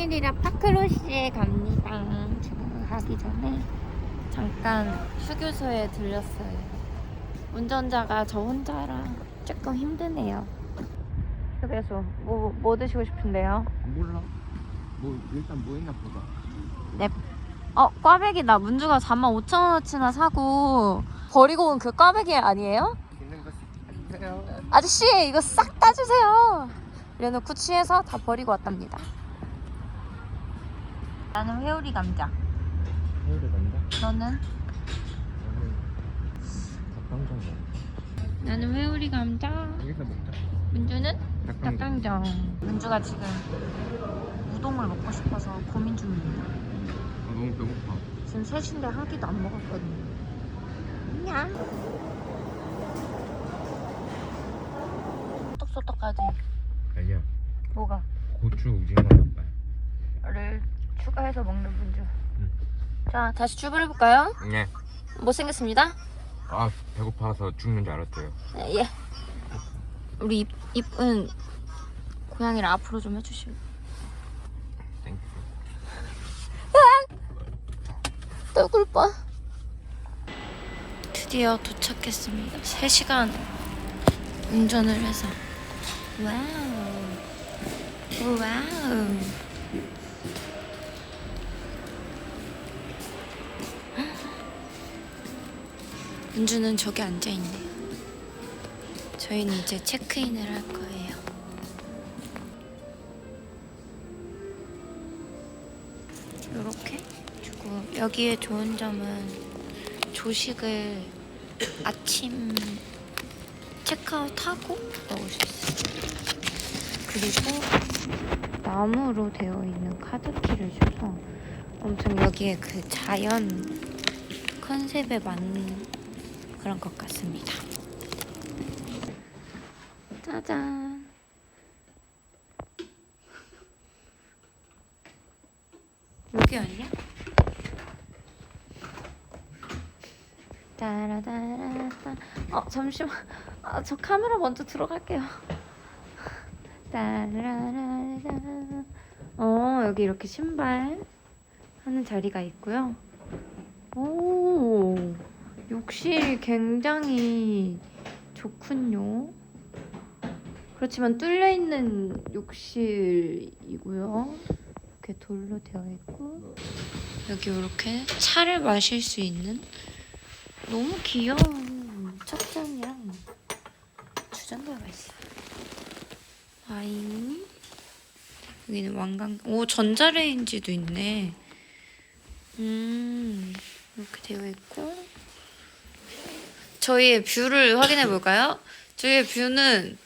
생일이라 파크로시에 갑니다. 지금 가기 전에 잠깐 휴게소에 들렸어요. 운전자가 저 혼자라 조금 힘드네요. 휴게소 뭐, 뭐 드시고 싶은데요? 몰라. 뭐 일단 뭐 있나 보자. 네. 어, 꽈배기다. 문주가 45,000원어치나 사고 버리고 온 그 꽈배기 아니에요? 있는 거 주세요. 아저씨 이거 싹 따주세요. 이래놓고 취해서 다 버리고 왔답니다. 나는 회오리 감자. 서울에 간다. 너는? 나는 닭강정 먹. 나는 회오리 감자. 여기서 먹자. 문주는 닭강정. 닭강정. 문주가 지금 우동을 먹고 싶어서 고민 중입니다. 아, 너무 배고파. 지금 3시인데 한 끼도 안 먹었거든요. 냠. 소떡소떡하지? 아니야. 뭐가? 고추 오징어 닭발. 를 추가해서 먹는 문주. 응. 자, 다시 출발해볼까요? 네. 못생겼습니다. 아 배고파서 죽는 줄 알았어요. 네, 예. 우리 입, 입은 고양이를 앞으로 좀 해주시고. 떨굴 뻔. 드디어 도착했습니다. 3시간 운전을 해서. 와우. 와우. 은주는 저기 앉아 있네요. 저희는 이제 체크인을 할 거예요. 이렇게 주고 여기에 좋은 점은 조식을 아침 체크아웃 하고 먹을 수 있어요. 그리고 나무로 되어 있는 카드키를 줘서 엄청 여기에 그 자연 컨셉에 맞는 그런 것 같습니다. 짜잔. 여기 아니야? 따라따라따. 어 잠시만. 아, 저 카메라 먼저 들어갈게요. 따라라라. 어 여기 이렇게 신발 하는 자리가 있고요. 오 욕실이 굉장히 좋군요. 그렇지만 뚫려 있는 욕실이고요. 이렇게 돌로 되어 있고 여기 이렇게 차를 마실 수 있는 너무 귀여운 척장이랑 주전자가 있어요. 아잉 여기는 왕관 오 전자레인지도 있네. 음 이렇게 되어 있고 저희의 뷰를 확인해 볼까요? 저희의 뷰는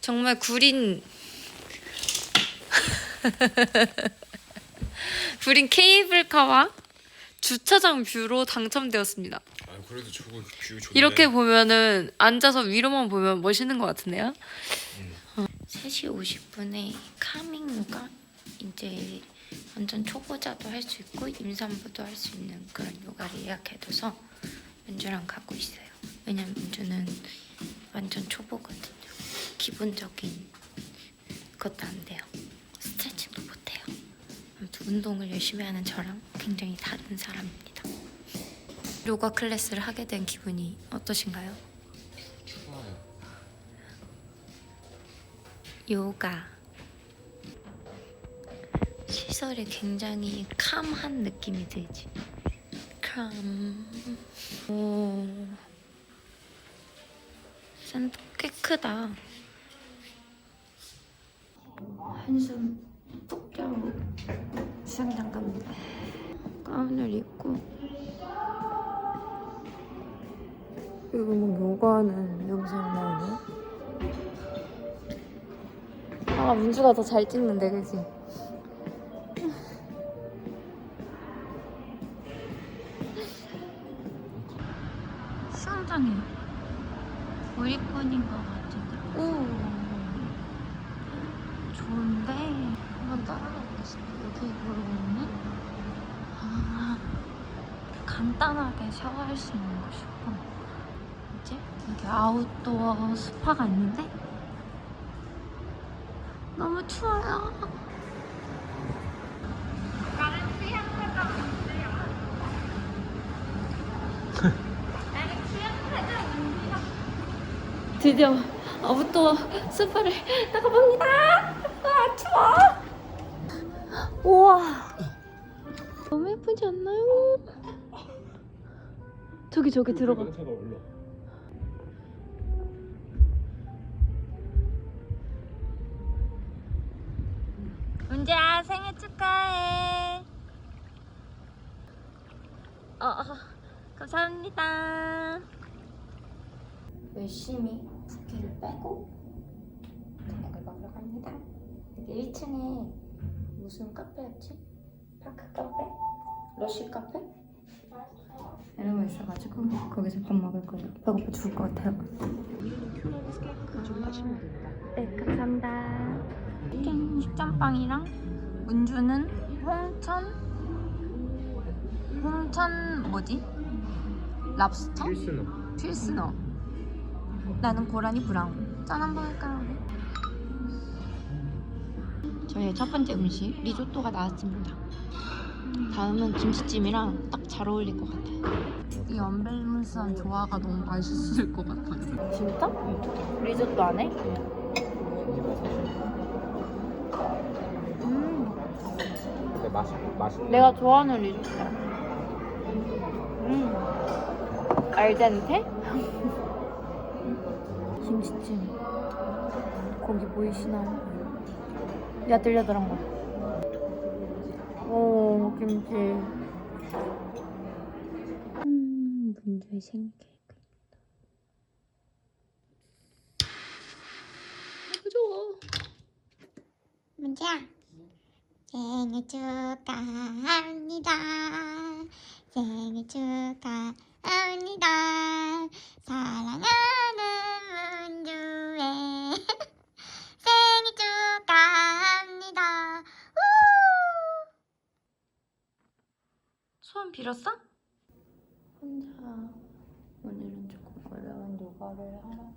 정말 구린 구린 케이블카와 주차장 뷰로 당첨되었습니다. 아 그래도 저거 뷰 좋네. 이렇게 보면은 앉아서 위로만 보면 멋있는 것 같은데요? 음. 어. 3시 50분에 카밍 요가 이제 완전 초보자도 할 수 있고 임산부도 할 수 있는 그런 요가를 예약해둬서 민주랑 가고 있어요. 왜냐면 민주는 완전 초보거든요. 기본적인 것도 안 돼요. 스트레칭도 못 해요. 아무튼 운동을 열심히 하는 저랑 굉장히 다른 사람입니다. 요가 클래스를 하게 된 기분이 어떠신가요? 좋아요. 요가 시설이 굉장히 캄한 느낌이 들지. 캄. 오. 센터 꽤 크다. 한숨 푹 자고 수영장 갑니다. 가운을 입고 이거 뭐 요가하는 영상 나오네. 아 문주가 더 잘 찍는데 그지? 여기 보면은 아, 간단하게 샤워할 수 있는 곳이고 이제 여기 아웃도어 스파가 있는데? 너무 추워요. 드디어 아웃도어 스파를 나가봅니다. 아 추워. 우와. 너무 예쁘지 않나요? 저기 저기 들어가. 차가 올라. 문재야 생일 축하해. 어, 어 감사합니다. 열심히 붓기를 빼고 저녁을 먹으러 갑니다. 여기 1층에 무슨 카페였지? 파크 카페? 러쉬 카페? 이런 거 있어가지고 거기서 밥 먹을 거예요. 배고파 죽을 것 같아요. 네, 감사합니다. 치킨 식전빵이랑 문주는 홍천 홍천 뭐지? 랍스터? 필수는 필스너 나는 고라니 브라운 짠 한번 할까요? 저희의 첫 번째 음식 리조또가 나왔습니다 다음은 김치찜이랑 딱 잘 어울릴 것 같아요 이 언밸런스한 조화가 너무 맛있을 것 같아요 진짜? 리조또 안 해? 음 근데 맛이 맛있는. 내가 좋아하는 리조또. 음. 알덴테? 김치찜. 고기 보이시나요? 야들야들한 거. 오, 김치. 음, 생일 케이크입니다. 너무 좋아. 문제야 생일 축하합니다 생일 축하합니다 문 빌었어? 혼자 오늘은 조금 어려운 요가를 하러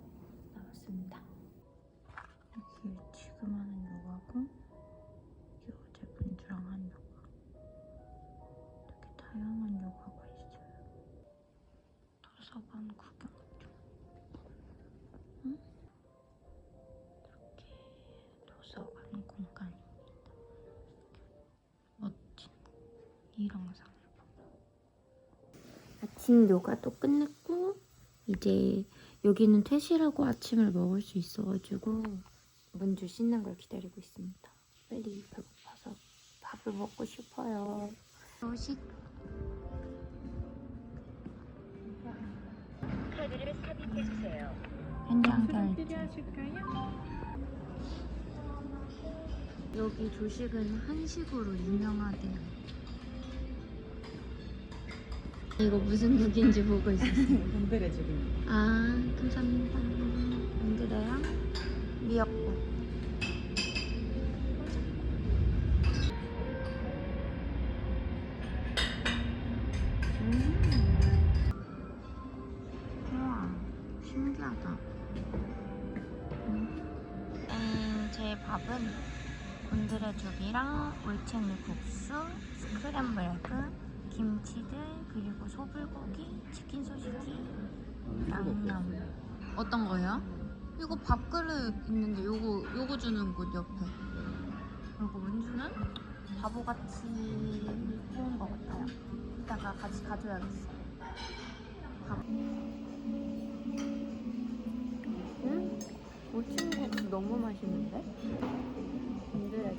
나왔습니다. 이게 지금 하는 요가고 이게 어제 분주랑 한 요가. 되게 다양한 요가가 있어요. 도서관 구경 좀. 응? 이렇게 도서관 공간입니다. 멋진 일왕상 을 아침 요가도 끝냈고 이제 여기는 퇴실하고 아침을 먹을 수 있어가지고 문주 씻는 걸 기다리고 있습니다. 빨리 배고파서 밥을 먹고 싶어요. 조식 현장 결제. 여기 조식은 한식으로 유명하대요. 이거 무슨 국인지 보고 있었어요. 건드려 지금. 아, 감사합니다. 안드레랑 미역국. 음. 우와, 신기하다. 음. 음, 제 밥은 곤드레 죽이랑 올챙이 국수, 스크램블 에그, 김치들, 그리고 소불고기, 치킨 소시지, 양념. 어떤 거예요? 이거 밥그릇 있는데 요거 요거 주는 곳 옆에. 그리고 문주는 바보같이 해온 것 같아요. 이따가 같이 가져야겠어. 밥. 음? 오징어국수 너무 맛있는데? 건드레